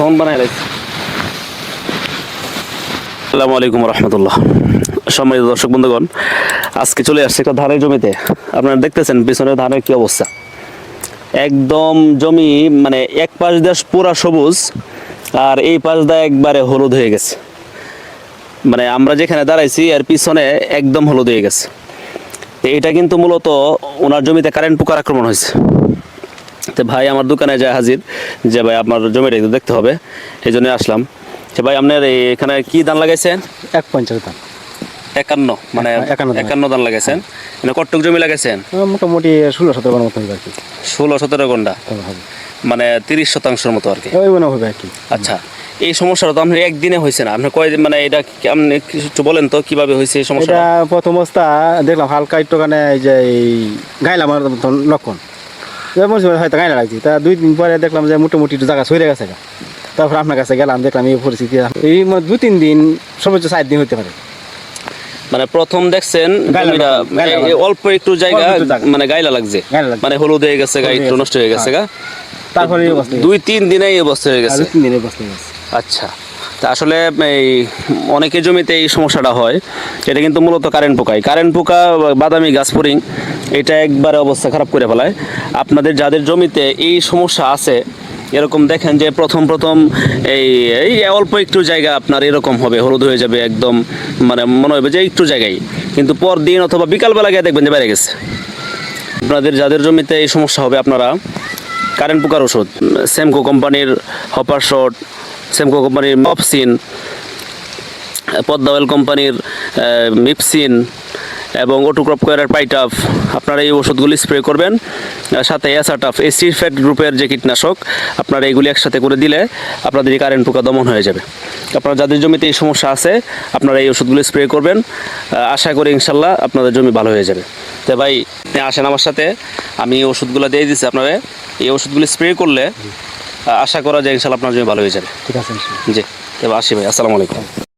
Phone বানাই লাগছে আসসালামু আলাইকুম রহমতুল্লাহ। সম্মানিত দর্শক বন্ধুগণ, আজকে চলে আসছে একটা ধানের জমিতে। আপনারা দেখতেছেন পিছনে ধানের কি অবস্থা। একদম জমি মানে এক পাশ দিয়ে পুরা সবুজ, আর এই পাশ দিয়ে একবারে হলুদ হয়ে গেছে। মানে আমরা যেখানে দাঁড়াইছি, এর পিছনে একদম হলুদ হয়ে গেছে। এটা কিন্তু মূলত ওনার জমিতে কারেন্ট পোকার আক্রমণ হয়েছে। তো ভাই আমার দোকানে যায় হাজির যে ভাই আপনার জমিটা একটু দেখতে হবে এই জন্য আসলাম। যে ভাই আপনার এখানে কি ধান লাগাইছেন? এক পঞ্চাশ দাম একান্ন মানে একান্ন ধান। ধান লাগাইছেন। মানে কট্টক জমি লাগাইছেন? মোটামুটি ষোলো সতেরো মতো আর কি। ষোলো সতেরো ঘণ্টা? মানে তিরিশ শতাংশের মতো আর কি। ওই মনে হবে আর কি। আচ্ছা এই সমস্যাটা তো আপনার একদিনে হয়েছে না। আপনার কয়দিন মানে এটা আপনি কিছু বলেন তো কীভাবে হয়েছে এই সমস্যা প্রথম অবস্থা দেখলাম হালকা একটু কানে এই যে গাইলাম আমার লক্ষণ। হয়তো লাগছে। তা দুই দিন পরে দেখলাম যে মোটামুটি একটু জায়গা সরে গেছে তারপর আপনার কাছে গেলাম দেখলাম এই পরিস্থিতি। এই দু তিন দিন সর্বোচ্চ চার দিন হতে পারে। মানে প্রথম দেখছেন। অল্প একটু জায়গা। মানে গাইলা লাগছে। মানে হলুদ হয়ে গেছে গা হলুদ একটু নষ্ট হয়ে গেছে গা। তারপরে দুই তিন দিনে এই অবস্থা হয়ে গেছে। তিন অবস্থা হয়ে গেছে। আচ্ছা। তা আসলে এই অনেকের জমিতে এই সমস্যাটা হয়। এটা কিন্তু মূলত কারেন্ট পোকাই। কারেন্ট পোকা বাদামি গাছ ফড়িং এটা একবারে অবস্থা খারাপ করে ফেলায়। আপনাদের যাদের জমিতে এই সমস্যা আছে, এরকম দেখেন যে প্রথম প্রথম এই এই অল্প একটু জায়গা আপনার এরকম হবে, হলুদ হয়ে যাবে একদম মানে মনে হবে যে একটু জায়গায়। কিন্তু পর দিন অথবা বিকালবেলা গিয়ে দেখবেন যে বেড়ে গেছে। আপনাদের যাদের জমিতে এই সমস্যা হবে আপনারা কারেন্ট পোকার ওষুধ সেমকো কোম্পানির হপার শট সেমকো কোম্পানির মপসিন পদ্মা অয়েল কোম্পানির মিপসিন এবং ওটুক্রপ কোয়ারের পাইটাফ আপনারা এই ওষুধগুলি স্প্রে করবেন সাথে অ্যাসাটাফ এই সিফেট গ্রুপের যে কীটনাশক আপনারা এইগুলি একসাথে করে দিলে আপনাদের এই কারেন্ট পোকা দমন হয়ে যাবে। আপনারা যাদের জমিতে এই সমস্যা আছে আপনারা এই ওষুধগুলি স্প্রে করবেন আশা করি ইনশাল্লাহ আপনাদের জমি ভালো হয়ে যাবে। তো ভাই আসেন আমার সাথে আমি এই ওষুধগুলো দিয়ে দিচ্ছি আপনারা। এই ওষুধগুলি স্প্রে করলে আশা করা যায় ইনশাল্লাহ আপনার জমি ভালো হয়ে যাবে। ঠিক আছে জি তবে আসি ভাই আসসালামু আলাইকুম।